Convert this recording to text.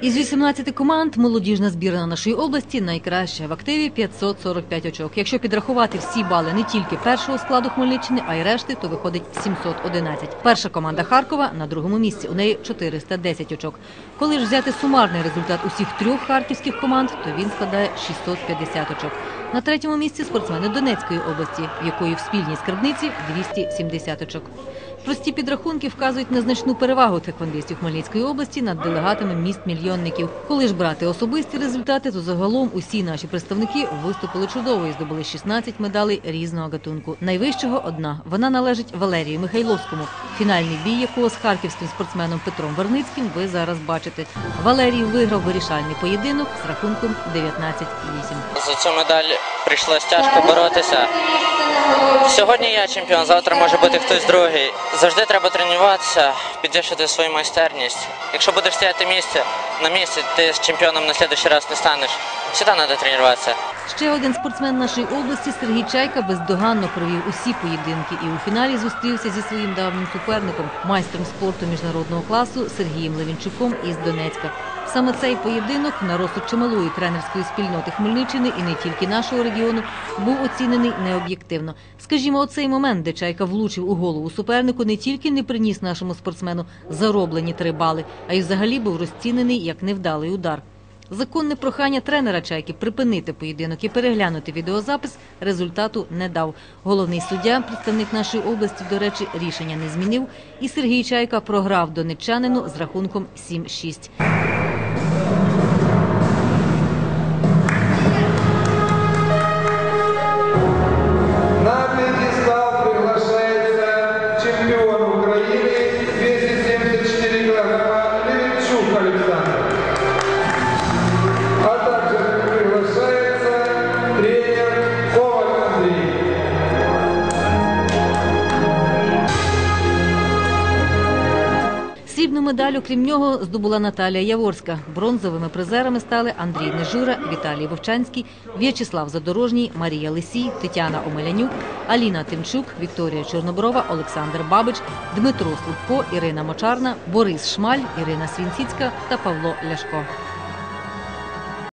Із 18 команд молодіжна збірна нашої області найкраща в активі 545 очок. Якщо підрахувати всі бали не тільки першого складу Хмельниччини, а й решти, то виходить 711. Перша команда Харкова на другому місці. У неї 410 очок. Коли ж взяти сумарний результат усіх трьох харківських команд, то він складає 650 очок. На третьому місці спортсмени Донецької області, в якої в спільній скарбниці 270 очок. Прості підрахунки вказують на значну перевагу тхеквондистів Хмельницької області над делегатами міст-мільйонників. Коли ж брати особисті результати, то загалом усі наші представники виступили чудово і здобули 16 медалей різного гатунку. Найвищого одна. Вона належить Валерію Михайловському. Фінальний бій, якого з харківським спортсменом Петром Верницьким ви зараз бачите. Валерій виграв вирішальний поєдинок з рахунком 19-8. За цю медаль прийшлось тяжко боротися. Сьогодні я чемпіон, завтра може бути хтось другий. Завжди треба тренуватися, підвищити свою майстерність. Якщо будеш стояти місце на місці, ти з чемпіоном на слідуючий раз не станеш. Всегда треба тренуватися. Ще один спортсмен нашої області Сергій Чайка бездоганно провів усі поєдинки і у фіналі зустрівся зі своїм давнім суперником, майстром спорту міжнародного класу Сергієм Левінчуком із Донецька. Саме цей поєдинок на розсуд чималої тренерської спільноти Хмельниччини і не тільки нашого регіону був оцінений необ'єктивно. Скажімо, оцей момент, де Чайка влучив у голову супернику, не тільки не приніс нашому спортсмену зароблені три бали, а й взагалі був розцінений як невдалий удар. Законне прохання тренера Чайки припинити поєдинок і переглянути відеозапис результату не дав. Головний суддя, представник нашої області, до речі, рішення не змінив. І Сергій Чайка програв донеччанину з рахунком 7-6. Медаль, окрім нього, здобула Наталія Яворська. Бронзовими призерами стали Андрій Нежура, Віталій Вовчанський, В'ячеслав Задорожній, Марія Лисій, Тетяна Омелянюк, Аліна Тимчук, Вікторія Чорноброва, Олександр Бабич, Дмитро Слубко, Ірина Мочарна, Борис Шмаль, Ірина Свінціцька та Павло Ляшко.